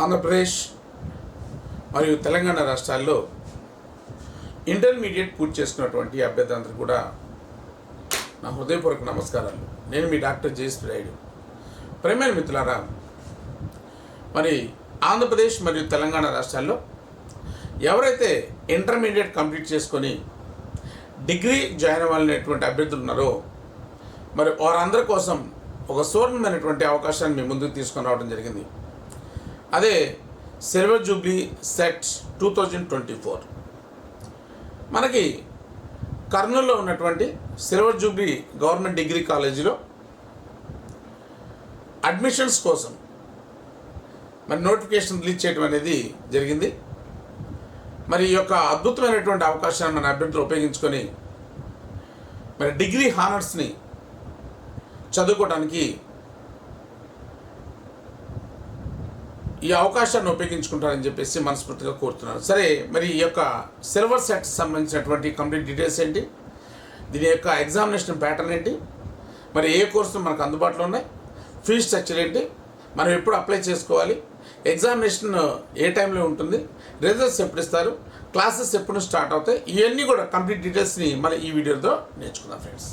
ఆంధ్రప్రదేశ్ మరియు తెలంగాణ రాష్ట్రాల్లో ఇంటర్మీడియట్ పూర్తి చేసుకున్నటువంటి అభ్యర్థులందరూ కూడా నా హృదయపూర్వక నమస్కారాలు. నేను మీ డాక్టర్ జయశ్రీ రాయుడు ప్రేమైన మిత్రులారా మరి ఆంధ్రప్రదేశ్ మరియు తెలంగాణ రాష్ట్రాల్లో ఎవరైతే ఇంటర్మీడియట్ కంప్లీట్ చేసుకొని డిగ్రీ జాయిన్ అవ్వాలనేటువంటి అభ్యర్థులు ఉన్నారో మరి వారందరి కోసం ఒక సువర్ణమైనటువంటి అవకాశాన్ని మీ ముందుకు తీసుకొని రావడం జరిగింది. అదే silver jubilee set two thousand twenty four. మనకి కర్నూలులో ఉన్నటువంటి సిల్వర్ జూబ్లీ గవర్నమెంట్ డిగ్రీ కాలేజీలో అడ్మిషన్స్ కోసం మరి నోటిఫికేషన్ రిలీజ్ చేయడం అనేది జరిగింది. మరి ఈ యొక్క అద్భుతమైనటువంటి అవకాశాన్ని మన అభ్యర్థులు ఉపయోగించుకొని మరి డిగ్రీ హానర్స్ని చదువుకోవడానికి ఈ అవకాశాన్ని ఉపయోగించుకుంటారని చెప్పేసి మనస్ఫూర్తిగా కోరుతున్నాను సరే మరి ఈ యొక్క సిల్వర్ సెట్ సంబంధించినటువంటి కంప్లీట్ డీటెయిల్స్ ఏంటి? దీని యొక్క ఎగ్జామినేషన్ ప్యాటర్న్ ఏంటి? మరి ఏ కోర్సులు మనకు అందుబాటులో ఉన్నాయి? ఫీ స్ట్రక్చర్ ఏంటి? మనం ఎప్పుడు అప్లై చేసుకోవాలి? ఎగ్జామినేషన్ ఏ టైంలో ఉంటుంది? రిజల్ట్స్ ఎప్పుడు ఇస్తారు? క్లాసెస్ ఎప్పుడు స్టార్ట్ అవుతాయి? ఇవన్నీ కూడా కంప్లీట్ డీటెయిల్స్ని మనం ఈ వీడియోతో నేర్చుకుందాం ఫ్రెండ్స్.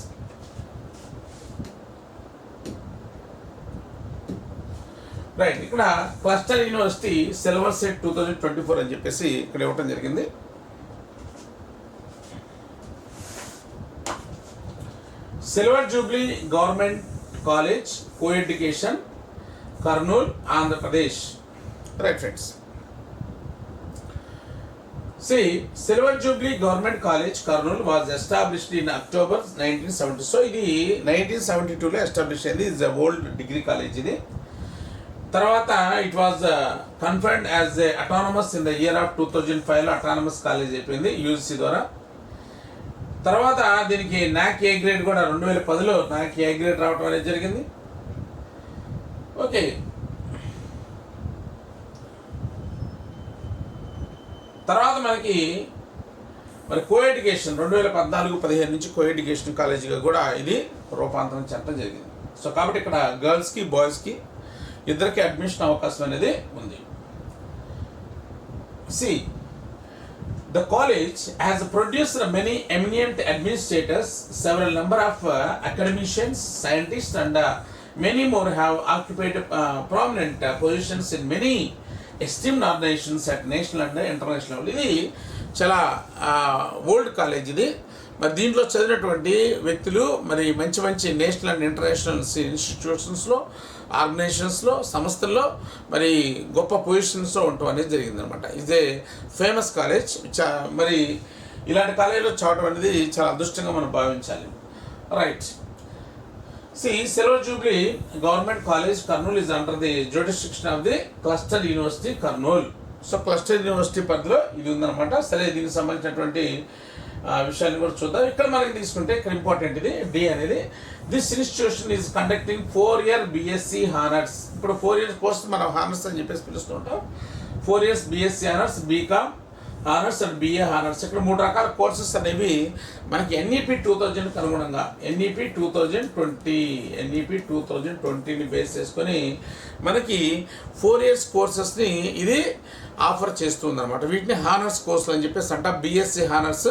రైట్ ఇక్కడ cluster university syllabus set two thousand twenty four అని చెప్పేసి ఇక్కడ ఇవ్వటం జరిగింది. Silver jubilee government college co education Kurnool Andhra Pradesh. Right friends. C silver jubilee government college College, Kurnool was established in October 1970. So, ఇది nineteen seventy టూలో establish అయింది. Is old degree college ఇది. తర్వాత it was conferred as a autonomous in the year of two thousand ఫైవ్లో autonomous college అయిపోయింది UGC ద్వారా. తర్వాత దీనికి నాక్ ఏ గ్రేడ్ కూడా రెండు వేల పదిలో నాక్ ఏ గ్రేడ్ రావడం అనేది జరిగింది. ఓకే తర్వాత మనకి మరి కో ఎడ్యుకేషన్ రెండు వేల పద్నాలుగు పదిహేను నుంచి కో ఎడ్యుకేషన్ కాలేజీగా కూడా ఇది రూపాంతరం చెందడం జరిగింది. సో కాబట్టి ఇక్కడ గర్ల్స్కి బాయ్స్కి ఇద్దరికి అడ్మిషన్ అవకాశం అనేది ఉంది. See the college has produced many eminent administrators several number of academicians scientist and many more have occupied prominent positions in many esteemed organisations at national and international level ఇది చాలా ఓల్డ్ కాలేజ్ ఇది. మరి దీంట్లో చదివినటువంటి వ్యక్తులు మరి మంచి మంచి నేషనల్ అండ్ ఇంటర్నేషనల్ ఇన్స్టిట్యూషన్స్లో ఆర్గనైజేషన్స్లో సంస్థల్లో మరి గొప్ప పొజిషన్స్లో ఉండటం అనేది జరిగిందనమాట ఇదే ఫేమస్ కాలేజ్ చా మరి ఇలాంటి కాలేజీలో చదవడం అనేది చాలా అదృష్టంగా మనం భావించాలి. Right See, Silver government college College, Kurnool under the the jurisdiction of the cluster university Kurnool so cluster university పరిధిలో ఇది ఉందన్నమాట. సరే దీనికి సంబంధించినటువంటి విషయాన్ని కూడా చూద్దాం. ఇక్కడ మనకి తీసుకుంటే ఇక్కడ ఇంపార్టెంట్ ఇది డి అనేది. This institution is conducting four year BSc honours ఇప్పుడు ఫోర్ ఇయర్స్ కోర్స్ మనం హానర్స్ అని చెప్పేసి పిలుస్తుంటాం four years BSc honours BCom honours and BA honours ఇక్కడ మూడు రకాల కోర్సెస్ అనేవి మనకి ఎన్ఈపి టూ థౌజండ్కి అనుగుణంగా NEP two thousand twenty NEP two thousand ట్వంటీని base చేసుకొని మనకి ఫోర్ ఇయర్స్ కోర్సెస్ని ఇది ఆఫర్ చేస్తుందనమాట వీటిని హానర్స్ కోర్సులు అని చెప్పేసి అంట. BSc honours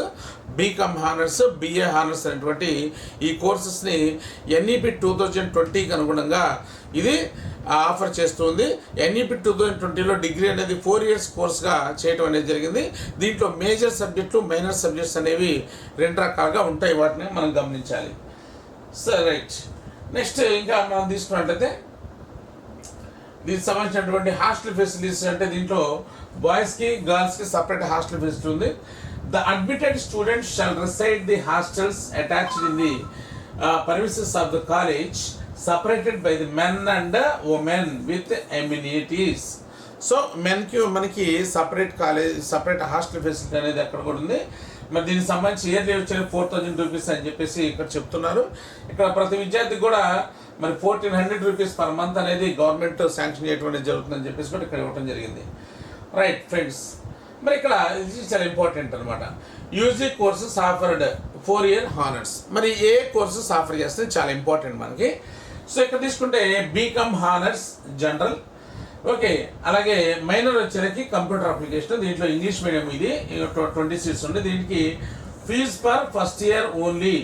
BCom honours BA honours అనేటువంటి ఈ కోర్సెస్ని ఎన్ఈపి టూ థౌజండ్ ట్వంటీకి అనుగుణంగా ఇది ఆఫర్ చేస్తుంది. ఎన్ఈపి టూ థౌజండ్ ట్వంటీలో డిగ్రీ అనేది ఫోర్ ఇయర్స్ కోర్స్గా చేయడం అనేది జరిగింది. దీంట్లో మేజర్ సబ్జెక్టులు మైనర్ సబ్జెక్ట్స్ అనేవి రెండు రకాలుగా ఉంటాయి. వాటిని మనం గమనించాలి. సరే రైట్. నెక్స్ట్ ఇంకా మనం తీసుకున్నట్లయితే దీనికి సంబంధించినటువంటి హాస్టల్ ఫెసిలిటీస్ అంటే దీంట్లో బాయ్స్కి గర్ల్స్కి సపరేట్ హాస్టల్ ఫెసిలిటీ ఉంది. The admitted students shall reside the hostels attached in the premises of the college separated by the men and women with amenities so మెన్కి మనకి separate college separate hostel facility అనేది అక్కడ కూడా ఉంది. మరి దీనికి సంబంధించి yearly వచ్చే ఫోర్ థౌజండ్ రూపీస్ అని చెప్పేసి ఇక్కడ చెప్తున్నారు. ఇక్కడ ప్రతి విద్యార్థికి కూడా మరి fourteen hundred rupees per month అనేది గవర్నమెంట్ శాంక్షన్ చేయడం జరుగుతుందని చెప్పేసి కూడా ఇక్కడ ఇవ్వడం జరిగింది. రైట్ ఫ్రెండ్స్ మరి ఇక్కడ ఇది చాలా ఇంపార్టెంట్ అనమాట UG courses offered four year honours మరి ఏ కోర్సెస్ ఆఫర్ చేస్తే చాలా ఇంపార్టెంట్ మనకి. సో ఇక్కడ తీసుకుంటే బీకామ్ హానర్స్ జనరల్ ఓకే అలాగే మైనర్ వచ్చేసరికి కంప్యూటర్ అప్లికేషన్ దీంట్లో ఇంగ్లీష్ మీడియం ఇది. ట్వంటీ సీట్స్ ఉంది. దీనికి fee per first year only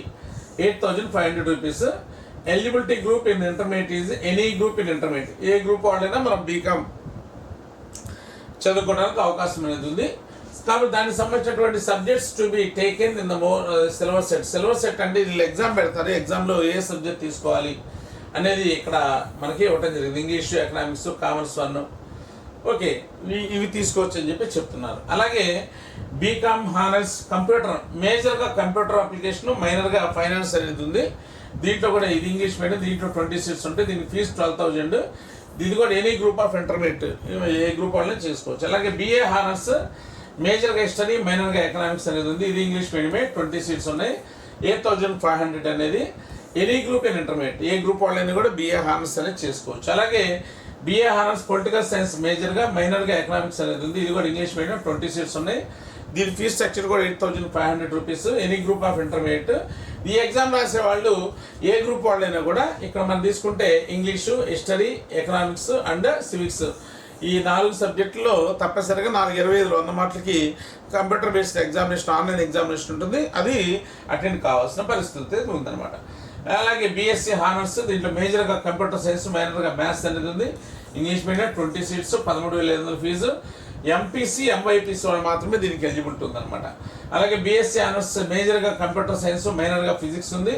eight thousand five hundred rupees eligibility group in intermediate is any group in intermediate A group వాళ్ళైనా మనం BCom చదువుకోవడానికి అవకాశం అనేది ఉంది. కాబట్టి దానికి సంబంధించినటువంటి subjects to be taken in the more syllabus set syllabus set అంటే వీళ్ళు ఎగ్జామ్ పెడతారు. ఎగ్జామ్లో ఏ సబ్జెక్ట్ తీసుకోవాలి అనేది ఇక్కడ మనకి ఇవ్వటం జరిగింది. English economics commerce one okay ఇవి- ఇవి తీసుకోవచ్చు అని చెప్పి చెప్తున్నారు. అలాగే బీకామ్ హానర్స్ కంప్యూటర్ మేజర్గా కంప్యూటర్ అప్లికేషన్ మైనర్గా ఫైనాన్స్ అనేది ఉంది. దీంట్లో కూడా ఇది ఇంగ్లీష్ మీడియం దీంట్లో ట్వంటీ సీట్స్ ఉంటాయి దీనికి ఫీజు ట్వెల్వ్ థౌజండ్ ఇది కూడా ఎనీ గ్రూప్ ఆఫ్ ఇంటర్మీడియట్ ఏ గ్రూప్ వాళ్ళని చేసుకోవచ్చు. అలాగే బిఏ హానర్స్ మేజర్గా హిస్టరీ మైనర్గా ఎకనామిక్స్ అనేది ఉంది. ఇది ఇంగ్లీష్ మీడియమే ట్వంటీ సీట్స్ ఉన్నాయి. ఎయిట్ థౌజండ్ ఫైవ్ హండ్రెడ్ అనేది ఎనీ గ్రూప్ ఇన్ ఇంటర్మీడియట్ ఏ గ్రూప్ వాళ్ళని కూడా బిఏ హానర్స్ అనేది చేసుకోవచ్చు. అలాగే బిఏ హానర్స్ పొలిటికల్ సైన్స్ మేజర్గా మైనర్గా ఎకనామిక్స్ అనేది ఉంది. ఇది కూడా ఇంగ్లీష్ మీడియం ట్వంటీ సీట్స్ ఉన్నాయి. దీని ఫీజ్ స్ట్రక్చర్ కూడా eight thousand five hundred rupees any group of intermediate ఈ ఎగ్జామ్ రాసే వాళ్ళు ఏ గ్రూప్ వాళ్ళైనా కూడా ఇక్కడ మనం తీసుకుంటే English history economics and civics ఈ నాలుగు సబ్జెక్టులో తప్పనిసరిగా నాలుగు ఇరవై ఐదు వంద మాటలకి computer based examination online examination ఉంటుంది. అది అటెండ్ కావాల్సిన పరిస్థితి ఉందన్నమాట. అలాగే బీఎస్సీ హానర్స్ దీంట్లో మేజర్గా కంప్యూటర్ సైన్స్ మైనర్గా మ్యాథ్స్ అనేది ఉంది. ఇంగ్లీష్ మీడియం ట్వంటీ సీట్స్ పదమూడు వేల ఐదు వందల ఫీజు. ఎంపీసీ ఎంవైపీసీ వాళ్ళు మాత్రమే దీనికి ఎలిజిబుల్ ఉందన్నమాట అలాగే బీఎస్సీ ఆనర్స్ మేజర్గా కంప్యూటర్ సైన్స్ మైనర్గా ఫిజిక్స్ ఉంది.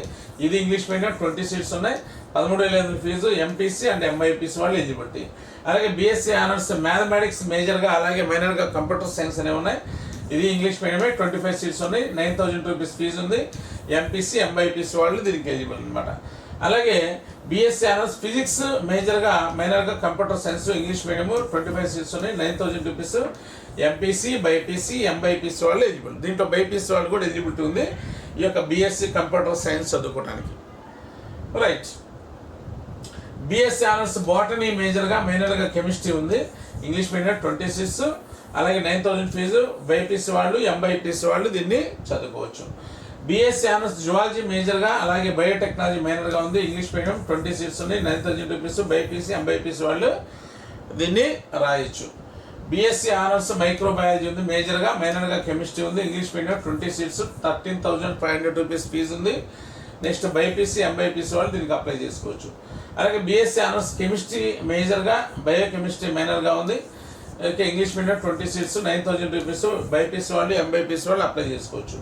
ఇది ఇంగ్లీష్ మీడియం ట్వంటీ సీట్స్ ఉన్నాయి. పదమూడు వేల ఐదు ఫీజు ఎంపీసీ అండ్ ఎంఐపీసీ వాళ్ళు ఎలిజిబిలిటీ. అలాగే బీఎస్సీ ఆనర్స్ మ్యాథమెటిక్స్ మేజర్గా అలాగే మైనర్గా కంప్యూటర్ సైన్స్ అనేవి ఉన్నాయి. ఇది ఇంగ్లీష్ మీడియమే ట్వంటీ ఫైవ్ సీట్స్ ఉన్నాయి. నైన్ థౌజండ్ రూపీస్ ఫీజు ఉంది. ఎంపీసీ ఎంఐపీసీ వాళ్ళు దీనికి ఎలిజిబుల్ అనమాట అలాగే బీఎస్సీ ఆనర్స్ ఫిజిక్స్ మేజర్గా మైనర్గా computer science English medium twenty five seats ఉన్నాయి nine thousand rupees MPC BiPC MBiPC వాళ్ళు ఎలిజిబుల్ దీంట్లో బైపీసీ వాళ్ళు కూడా ఎలిజిబిలిటీ ఉంది ఈ యొక్క బీఎస్సీ కంప్యూటర్ సైన్స్ చదువుకోవడానికి రైట్ బిఎస్సీ ఆనర్స్ బాటనీ మేజర్గా మైనర్గా కెమిస్ట్రీ ఉంది. ఇంగ్లీష్ మీడియం ట్వంటీ సిక్స్ అలాగే నైన్ థౌజండ్ ఫీజు బైపీసీ వాళ్ళు ఎంబైపీసీ వాళ్ళు దీన్ని చదువుకోవచ్చు. బీఎస్సీ ఆనర్స్ జువాలజీ మేజర్గా అలాగే బయోటెక్నాలజీ మైనర్గా ఉంది. ఇంగ్లీష్ మీడియం ట్వంటీ సీట్స్ ఉన్నాయి. Nine thousand rupees BiPC MBiPC వాళ్ళు దీన్ని రాయొచ్చు. బీఎస్సీ ఆనర్స్ మైక్రోబయాలజీ ఉంది. మేజర్గా మైనర్గా కెమిస్ట్రీ ఉంది. English medium twenty seats thirteen thousand five hundred rupees fees ఉంది. నెక్స్ట్ బైపీసీ ఎంబైపీసీ వాళ్ళు దీనికి అప్లై చేసుకోవచ్చు. అలాగే బీఎస్సీ ఆనర్స్ కెమిస్ట్రీ మేజర్గా బయోకెమిస్ట్రీ మైనర్గా ఉంది. Okay English medium twenty seats nine thousand rupees BiPC వాళ్ళు ఎంబైపీసీ వాళ్ళు అప్లై చేసుకోవచ్చు.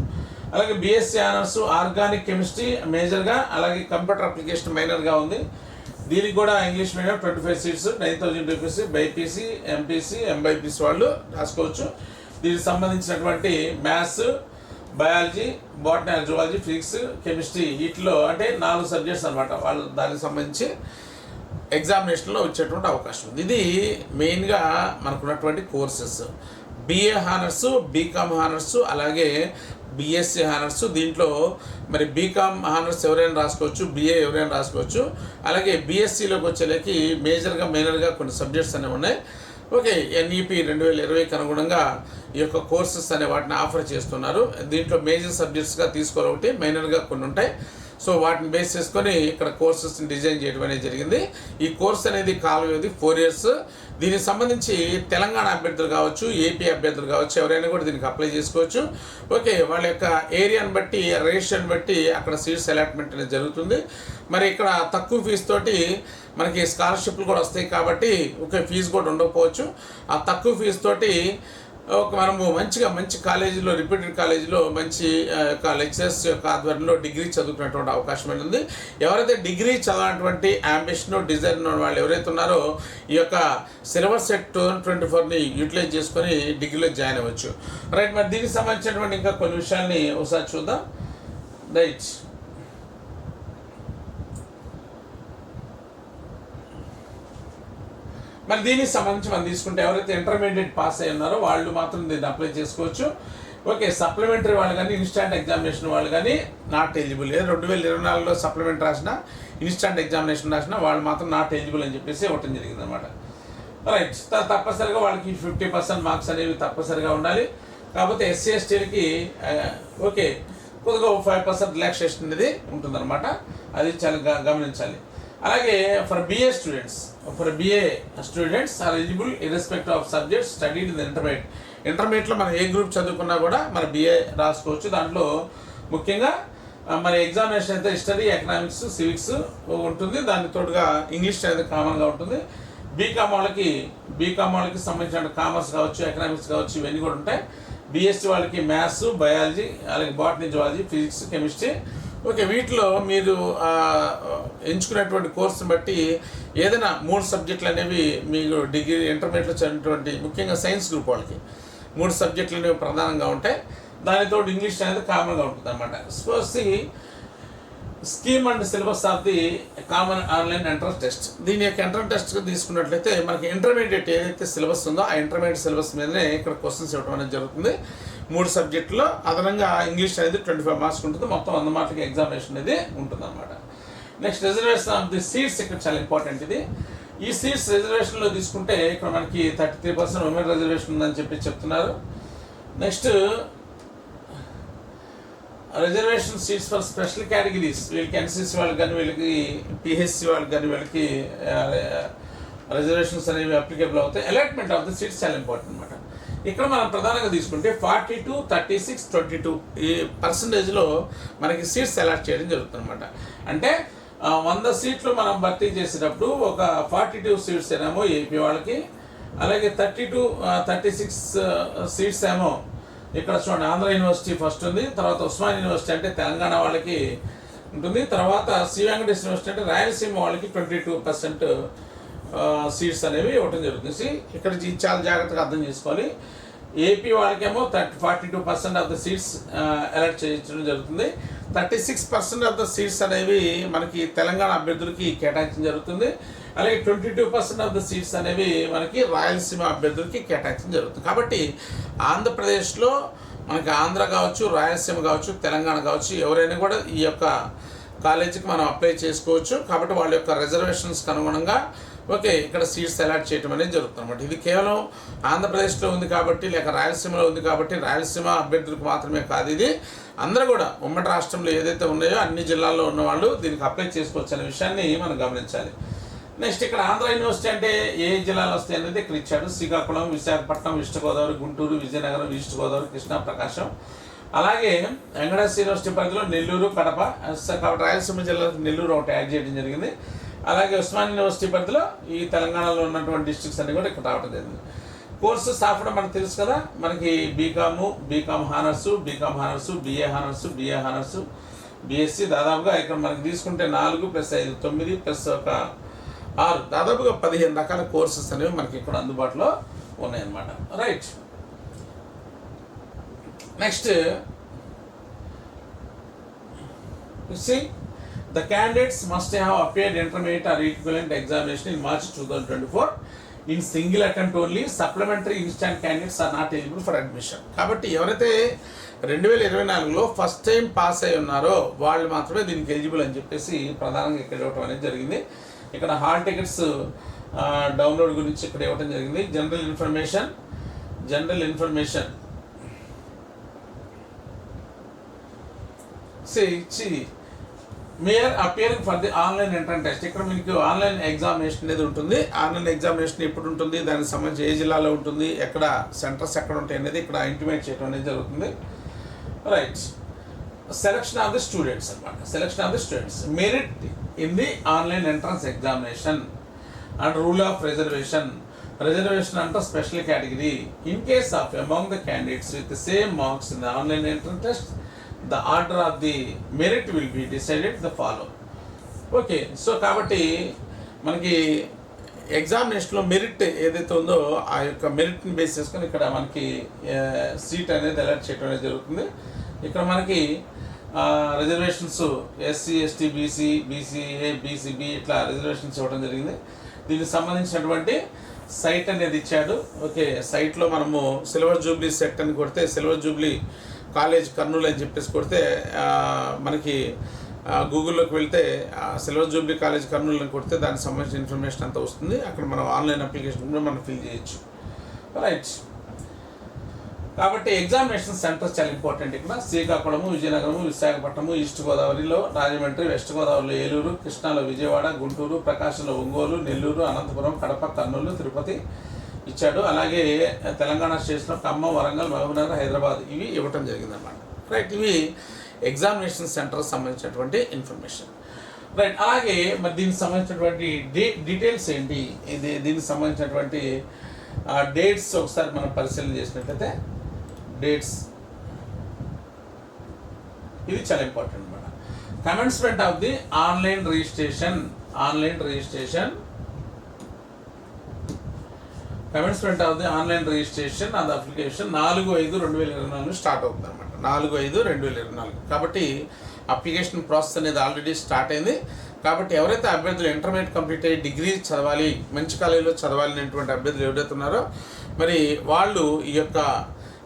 అలాగే బీఎస్సీ ఆనర్స్ ఆర్గానిక్ కెమిస్ట్రీ మేజర్గా అలాగే కంప్యూటర్ అప్లికేషన్ మైనర్గా ఉంది. దీనికి కూడా English medium twenty five seats nine thousand rupees BiPC MPC MBiPC వాళ్ళు రాసుకోవచ్చు. దీనికి సంబంధించినటువంటి maths biology botany zoology physics chemistry వీటిలో అంటే నాలుగు సబ్జెక్ట్స్ అనమాట వాళ్ళు దానికి సంబంధించి ఎగ్జామినేషన్లో వచ్చేటువంటి అవకాశం ఉంది. ఇది మెయిన్గా మనకున్నటువంటి courses. BA honours BCom honours అలాగే బిఎస్సి హానర్స్. దీంట్లో మరి బీకామ్ హానర్స్ ఎవరైనా రాసుకోవచ్చు బిఏ ఎవరైనా రాసుకోవచ్చు. అలాగే బీఎస్సీలోకి వచ్చేలకి మేజర్గా మైనర్గా కొన్ని సబ్జెక్ట్స్ అనేవి ఉన్నాయి. ఓకే ఎన్ఈపి రెండు వేల ఇరవైకి అనుగుణంగా ఈ యొక్క కోర్సెస్ అనే వాటిని ఆఫర్ చేస్తున్నారు. దీంట్లో మేజర్ సబ్జెక్ట్స్గా తీసుకోవాలి ఒకటి మైనర్గా కొన్ని ఉంటాయి. సో వాటిని బేస్ చేసుకొని ఇక్కడ కోర్సెస్ని డిజైన్ చేయడం అనేది జరిగింది. ఈ కోర్స్ అనేది కాలం వ్యవధి ఫోర్ ఇయర్స్ దీనికి సంబంధించి తెలంగాణ అభ్యర్థులు కావచ్చు ఏపీ అభ్యర్థులు కావచ్చు ఎవరైనా కూడా దీనికి అప్లై చేసుకోవచ్చు. ఓకే వాళ్ళ యొక్క ఏరియాని బట్టి రేషన్ బట్టి అక్కడ సీట్స్ అలాట్మెంట్ అనేది జరుగుతుంది. మరి ఇక్కడ తక్కువ ఫీజు తోటి మనకి స్కాలర్షిప్లు కూడా వస్తాయి కాబట్టి ఒక ఫీజు కూడా ఉండకపోవచ్చు. ఆ తక్కువ ఫీజు తోటి మనము మంచిగా మంచి కాలేజీలో రిపీటెడ్ కాలేజీలో మంచి యొక్క లెక్చరర్స్ యొక్క ఆధ్వర్యంలో డిగ్రీ చదువుకునేటువంటి అవకాశం ఉంది. ఎవరైతే డిగ్రీ చదవనటువంటి అంబిషన్ డిజైన్ వాళ్ళు ఎవరైతే ఉన్నారో ఈ యొక్క సిలబస్ సెట్ టూ ట్వంటీ ఫోర్ని యూటిలైజ్ చేసుకొని డిగ్రీలో జాయిన్ అవ్వచ్చు. రైట్ మరి దీనికి సంబంధించినటువంటి ఇంకా కొన్ని విషయాల్ని ఒకసారి చూద్దాం. రైట్ మరి దీనికి సంబంధించి మనం తీసుకుంటే ఎవరైతే ఇంటర్మీడియట్ పాస్ అయి ఉన్నారో వాళ్ళు మాత్రం దీన్ని అప్లై చేసుకోవచ్చు. ఓకే సప్లిమెంటరీ వాళ్ళు కానీ ఇన్స్టాంట్ ఎగ్జామినేషన్ వాళ్ళు కానీ నాట్ ఎలిజిబుల్ రెండు వేల ఇరవై నాలుగులో సప్లిమెంట్ రాసిన ఇన్స్టాంట్ ఎగ్జామినేషన్ రాసిన వాళ్ళు మాత్రం నాట్ ఎలిజిబుల్ అని చెప్పేసి ఇవ్వటం జరిగింది అనమాట రైట్ తప్పనిసరిగా వాళ్ళకి ఫిఫ్టీ పర్సెంట్ మార్క్స్ అనేవి తప్పనిసరిగా ఉండాలి. కాకపోతే ఎస్సీ ఎస్టీలకి ఓకే కొద్దిగా ఫైవ్ పర్సెంట్ రిలాక్సేషన్ అనేది ఉంటుందన్నమాట. అది చాలా గ- గమనించాలి. అలాగే for BA students for BA students are eligible irrespective of subjects studied in intermediate ఇంటర్మీడియట్లో మనం ఏ గ్రూప్ చదువుకున్నా కూడా మన బిఏ రాసుకోవచ్చు. దాంట్లో ముఖ్యంగా మరి మన ఎగ్జామినేషన్ అయితే హిస్టరీ ఎకనామిక్స్ సివిక్స్ ఉంటుంది. దాని తోడుగా ఇంగ్లీష్ అనేది కామన్గా ఉంటుంది. బీకామ్ వాళ్ళకి బీకామ్ వాళ్ళకి సంబంధించిన కామర్స్ కావచ్చు ఎకనామిక్స్ కావచ్చు ఇవన్నీ కూడా ఉంటాయి. బీఎస్సీ వాళ్ళకి మ్యాథ్స్ బయాలజీ అలాగే botany zoology physics chemistry okay వీటిలో మీరు ఎంచుకున్నటువంటి ఎంచుకునేటువంటి బట్టి ఏదైనా మూడు సబ్జెక్టులు అనేవి మీకు డిగ్రీ ఇంటర్మీడియట్లో చదివినటువంటి ముఖ్యంగా సైన్స్ గ్రూప్ వాళ్ళకి. మూడు సబ్జెక్టులు అనేవి ప్రధానంగా ఉంటాయి. దానితో ఇంగ్లీష్ అనేది కామన్గా ఉంటుంది అనమాట see scheme and syllabus of the common online entrance test. దీని యొక్క ఎంట్రన్స్ టెస్ట్ తీసుకున్నట్లయితే మనకి ఇంటర్మీడియట్ ఏదైతే సిలబస్ ఉందో ఆ ఇంటర్మీడియట్ సిలబస్ మీదనే ఇక్కడ క్వశ్చన్స్ ఇవ్వడం అనేది జరుగుతుంది. మూడు సబ్జెక్టులో అదనంగా ఇంగ్లీష్ అనేది ట్వంటీ ఫైవ్ మార్క్స్ ఉంటుంది. మొత్తం వంద మార్కులకి ఎగ్జామినేషన్ అనేది ఉంటుంది అనమాట next reservation of the seats ఇక్కడ చాలా ఇంపార్టెంట్ ఇది. ఈ సీట్స్ రిజర్వేషన్లో తీసుకుంటే ఇక్కడ మనకి thirty three percent women reservation ఉందని చెప్పి చెప్తున్నారు. Next reservation seats for special categories వీళ్ళకి ఎన్సీసీ వాళ్ళకి కానీ వీళ్ళకి పిహెచ్సి వాళ్ళకి కానీ వీళ్ళకి రిజర్వేషన్స్ అనేవి అప్లికేబుల్ అవుతాయి. అలాట్మెంట్ ఆఫ్ ద సీట్స్ చాలా ఇంపార్టెంట్ అనమాట ఇక్కడ మనం ప్రధానంగా తీసుకుంటే forty two thirty six twenty two ఈ పర్సంటేజ్లో మనకి సీట్స్ అలాట్ చేయడం జరుగుతుంది అనమాట అంటే వంద సీట్లు మనం భర్తీ చేసేటప్పుడు ఒక ఫార్టీ టూ సీట్స్ ఏమో ఏపీ వాళ్ళకి అలాగే thirty two thirty six seats ఏమో ఇక్కడ చూడండి ఆంధ్ర యూనివర్సిటీ ఫస్ట్ ఉంది తర్వాత ఉస్మాన్ యూనివర్సిటీ అంటే తెలంగాణ వాళ్ళకి ఉంటుంది తర్వాత శ్రీ వెంకటేశ్వర యూనివర్సిటీ అంటే రాయలసీమ వాళ్ళకి ట్వంటీ టూ పర్సెంట్ సీట్స్ అనేవి ఇవ్వటం జరుగుతుంది. ఇక్కడ చాలా జాగ్రత్తగా అర్థం చేసుకోవాలి. ఏపీ వాళ్ళకేమో thirty forty two percent of the seats allot చేయించడం జరుగుతుంది. Thirty six percent of the seats అనేవి మనకి తెలంగాణ అభ్యర్థులకి కేటాయించడం జరుగుతుంది. అలాగే twenty two percent of the seats అనేవి మనకి రాయలసీమ అభ్యర్థులకి కేటాయించడం జరుగుతుంది. కాబట్టి ఆంధ్రప్రదేశ్లో మనకి ఆంధ్ర కావచ్చు రాయలసీమ కావచ్చు తెలంగాణ కావచ్చు ఎవరైనా కూడా ఈ యొక్క కాలేజీకి మనం అప్లై చేసుకోవచ్చు. కాబట్టి వాళ్ళ యొక్క రిజర్వేషన్స్కి అనుగుణంగా ఓకే ఇక్కడ సీట్స్ అలాట్ చేయడం అనేది జరుగుతుంది అనమాట ఇది కేవలం ఆంధ్రప్రదేశ్లో ఉంది కాబట్టి లేక రాయలసీమలో ఉంది కాబట్టి రాయలసీమ అభ్యర్థులకు మాత్రమే కాదు ఇది. అందరూ కూడా ఉమ్మడి రాష్ట్రంలో ఏదైతే ఉన్నాయో అన్ని జిల్లాల్లో ఉన్నవాళ్ళు దీనికి అప్లై చేసుకోవచ్చు అనే విషయాన్ని మనం గమనించాలి. నెక్స్ట్ ఇక్కడ ఆంధ్ర యూనివర్సిటీ అంటే ఏ జిల్లాలో వస్తాయి అనేది ఇక్కడ ఇచ్చాడు. Srikakulam Visakhapatnam east Godavari Guntur Vizianagaram east Godavari Krishna Prakasam. అలాగే వెంకటేశ్వర యూనివర్సిటీ పరిధిలో నెల్లూరు కడప కాబట్టి రాయలసీమ జిల్లా నెల్లూరు ఒకటి యాడ్ చేయడం జరిగింది. అలాగే ఉస్మాన్ యూనివర్సిటీ పరిధిలో ఈ తెలంగాణలో ఉన్నటువంటి డిస్ట్రిక్ట్స్ అన్ని కూడా ఇక్కడ రావడం జరిగింది. కోర్సు సాఫ్ట్వేర్ మనకు తెలుసు కదా మనకి BCom BCom honours BCom honours BA honours BA honours BSc దాదాపుగా ఇక్కడ మనకి తీసుకుంటే నాలుగు ప్లస్ ఐదు తొమ్మిది ప్లస్ ఒక ఆరు దాదాపుగా పదిహేను రకాల కోర్సెస్ అనేవి మనకి ఇక్కడ అందుబాటులో ఉన్నాయన్నమాట. Right next see the candidates must The candidates intermediate have appeared examination or March two in twenty four in single attempt only supplementary instant candidates are not eligible for admission కాబట్టి ఎవరైతే రెండు వేల ఇరవై నాలుగులో ఫస్ట్ టైం పాస్ అయి ఉన్నారో వాళ్ళు మాత్రమే దీనికి ఎలిజిబుల్ అని చెప్పేసి ప్రధానంగా ఇక్కడ ఇవ్వటం అనేది జరిగింది ఇక్కడ హాల్ టికెట్స్ డౌన్లోడ్ గురించి ఇక్కడ ఇవ్వటం జరిగింది general information general information say ఇచ్చి mayor appearing for the online entrance test ఇక్కడ మీకు ఆన్లైన్ ఎగ్జామినేషన్ అనేది ఉంటుంది. ఆన్లైన్ ఎగ్జామినేషన్ ఎప్పుడు ఉంటుంది? దానికి సంబంధించి ఏ జిల్లాలో ఉంటుంది? ఎక్కడ సెంటర్స్ ఎక్కడ ఉంటాయి అనేది ఇక్కడ ఇంటిమేట్ చేయడం అనేది జరుగుతుంది. Right selection of the students అనమాట selection of the students merit in the online entrance examination and rule of reservation reservation అంటే special category in case of among the candidates with same marks in the online entrance test the order of the merit will be decided the follow okay so కాబట్టి మనకి ఎగ్జామినేషన్లో merit ఏదైతే ఉందో ఆ యొక్క మెరిట్ని base చేసుకొని ఇక్కడ మనకి సీట్ అనేది అలర్ట్ చేయడం అనేది జరుగుతుంది. ఇక్కడ మనకి reservations SC ST BC BCA BCB ఇట్లా రిజర్వేషన్స్ ఇవ్వడం జరిగింది. దీనికి సంబంధించినటువంటి సైట్ అనేది ఇచ్చాడు. ఓకే సైట్లో మనము సిల్వర్ జూబ్లీ సెట్ అని కొడితే సిల్వర్ జూబ్లీ కాలేజ్ కర్నూలు అని చెప్పేసి కొడితే మనకి గూగుల్లోకి వెళ్తే సిల్వర్ జూబ్లీ కాలేజ్ కర్నూలు అని కొడితే దానికి సంబంధించిన ఇన్ఫర్మేషన్ అంతా వస్తుంది. అక్కడ మనం ఆన్లైన్ అప్లికేషన్ కూడా మనం ఫిల్ చేయొచ్చు. రైట్ కాబట్టి ఎగ్జామినేషన్ సెంటర్స్ చాలా ఇంపార్టెంట్ ఇక్కడ. శ్రీకాకుళము విజయనగరము విశాఖపట్నము ఈస్ట్ గోదావరిలో రాజమండ్రి వెస్ట్ గోదావరిలో ఏలూరు కృష్ణాలో విజయవాడ గుంటూరు ప్రకాశంలో ఒంగోలు నెల్లూరు అనంతపురం కడప కర్నూలు తిరుపతి ఇచ్చాడు. అలాగే తెలంగాణ స్టేట్స్లో ఖమ్మం వరంగల్ మహబూబ్నగర్ హైదరాబాద్ ఇవి ఇవ్వటం జరిగిందన్నమాట. రైట్ ఇవి ఎగ్జామినేషన్ సెంటర్ సంబంధించినటువంటి ఇన్ఫర్మేషన్. రైట్ అలాగే మరి దీనికి సంబంధించినటువంటి డే డీటెయిల్స్ ఏంటి? ఇది దీనికి సంబంధించినటువంటి డేట్స్ ఒకసారి మనం పరిశీలన చేసినట్లయితే డేట్స్ ఇది చాలా ఇంపార్టెంట్ అనమాట commencement of the online registration online registration commencement of the online registration on application నాలుగు ఐదు రెండు వేల ఇరవై నాలుగు స్టార్ట్ అవుతుంది అనమాట నాలుగు ఐదు రెండు వేల ఇరవై నాలుగు. కాబట్టి అప్లికేషన్ ప్రాసెస్ అనేది ఆల్రెడీ స్టార్ట్ అయింది. కాబట్టి ఎవరైతే అభ్యర్థులు ఇంటర్మీడియట్ కంప్లీట్ అయ్యి డిగ్రీ చదవాలి మంచి కాలేజీలో చదవాలి అనేటువంటి అభ్యర్థులు ఎవరైతే ఉన్నారో మరి వాళ్ళు ఈ యొక్క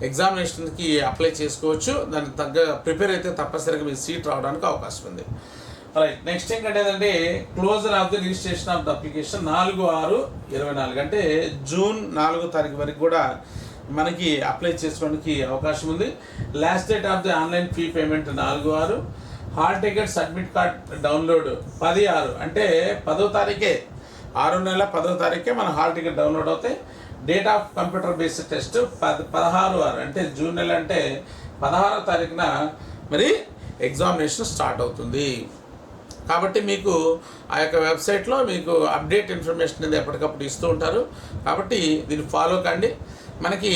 ఎగ్జామినేషన్కి అప్లై చేసుకోవచ్చు. దానికి తగ్గ ప్రిపేర్ అయితే తప్పనిసరిగా మీ సీట్ రావడానికి అవకాశం ఉంది. రైట్ నెక్స్ట్ ఏంటంటే closure of the registration of the application నాలుగు ఆరు ఇరవై నాలుగు. అంటే జూన్ నాలుగో తారీఖు వరకు కూడా మనకి అప్లై చేసుకోవడానికి అవకాశం ఉంది. Last date of the online fee payment నాలుగు ఆరు. Hall ticket submit card download పది ఆరు. అంటే పదో తారీఖే ఆరు నెల పదో తారీఖే మన హాల్ టికెట్ డౌన్లోడ్ అవుతాయి. Date of computer based test పద్ పదహారు ఆరు. అంటే జూన్ నెల అంటే పదహారో తారీఖున మరి ఎగ్జామినేషన్ స్టార్ట్ అవుతుంది. కాబట్టి మీకు ఆ యొక్క వెబ్సైట్లో మీకు అప్డేట్ ఇన్ఫర్మేషన్ అనేది ఎప్పటికప్పుడు ఇస్తూ ఉంటారు. కాబట్టి దీన్ని ఫాలో కండి. మనకి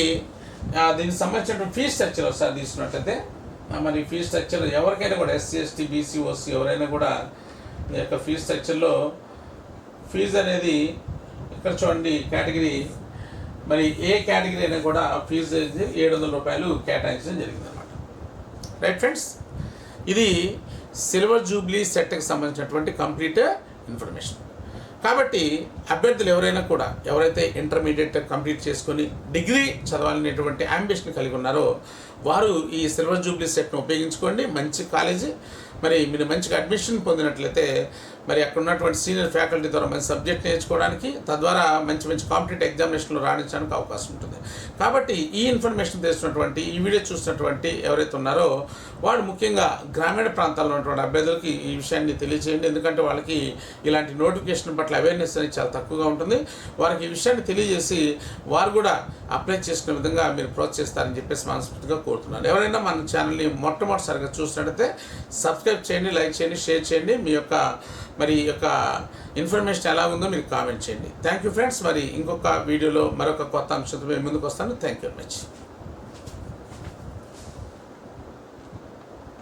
దీనికి సంబంధించిన ఫీ స్ట్రక్చర్ ఒకసారి తీసుకున్నట్లయితే మరి ఫీ స్ట్రక్చర్ ఎవరికైనా కూడా ఎస్సీ ఎస్టీ బీసీ ఓసీ ఎవరైనా కూడా ఈ యొక్క ఫీ స్ట్రక్చర్లో ఫీజు అనేది ఇక్కడ చూడండి కేటగిరీ మరి ఏ కేటగిరీ అయినా కూడా ఫీజు అనేది ఏడు వందల రూపాయలు కేటాయించడం జరిగింది అనమాట రైట్ ఫ్రెండ్స్ ఇది సిల్వర్ జూబ్లీ సెట్కి సంబంధించినటువంటి కంప్లీట్ ఇన్ఫర్మేషన్. కాబట్టి అభ్యర్థులు ఎవరైనా కూడా ఎవరైతే ఇంటర్మీడియట్ కంప్లీట్ చేసుకొని డిగ్రీ చదవాలనేటువంటి అంబిషన్ కలిగి ఉన్నారో వారు ఈ సిల్వర్ జూబ్లీ సెట్ను ఉపయోగించుకోండి. మంచి కాలేజీ మరి మీరు మంచిగా అడ్మిషన్ పొందినట్లయితే మరి అక్కడ ఉన్నటువంటి సీనియర్ ఫ్యాకల్టీ ద్వారా మంచి సబ్జెక్ట్ నేర్చుకోవడానికి తద్వారా మంచి మంచి కాంపిటేటివ్ ఎగ్జామినేషన్లో రాణించడానికి అవకాశం ఉంటుంది. కాబట్టి ఈ ఇన్ఫర్మేషన్ తెలిసినటువంటి ఈ వీడియో చూసినటువంటి ఎవరైతే ఉన్నారో వాళ్ళు ముఖ్యంగా గ్రామీణ ప్రాంతాల్లో ఉన్నటువంటి అభ్యర్థులకి ఈ విషయాన్ని తెలియజేయండి. ఎందుకంటే వాళ్ళకి ఇలాంటి నోటిఫికేషన్ పట్ల అవేర్నెస్ అనేది చాలా తక్కువగా ఉంటుంది. వారికి ఈ విషయాన్ని తెలియజేసి వారు కూడా అప్లై చేసుకునే విధంగా మీరు ప్రోత్సహిస్తారని చెప్పేసి మనస్ఫూర్తిగా కోరుతున్నాను. ఎవరైనా మన ఛానల్ని మొట్టమొదటిసారిగా చూసినట్టయితే సబ్స్క్రైబ్ చేయండి లైక్ చేయండి షేర్ చేయండి. మీ యొక్క మరి యొక్క ఇన్ఫర్మేషన్ ఎలా ఉందో మీరు కామెంట్ చేయండి. థ్యాంక్ యూ ఫ్రెండ్స్ మరి ఇంకొక వీడియోలో మరొక కొత్త అంశంతో మేము ముందుకు వస్తాను. Thank you very much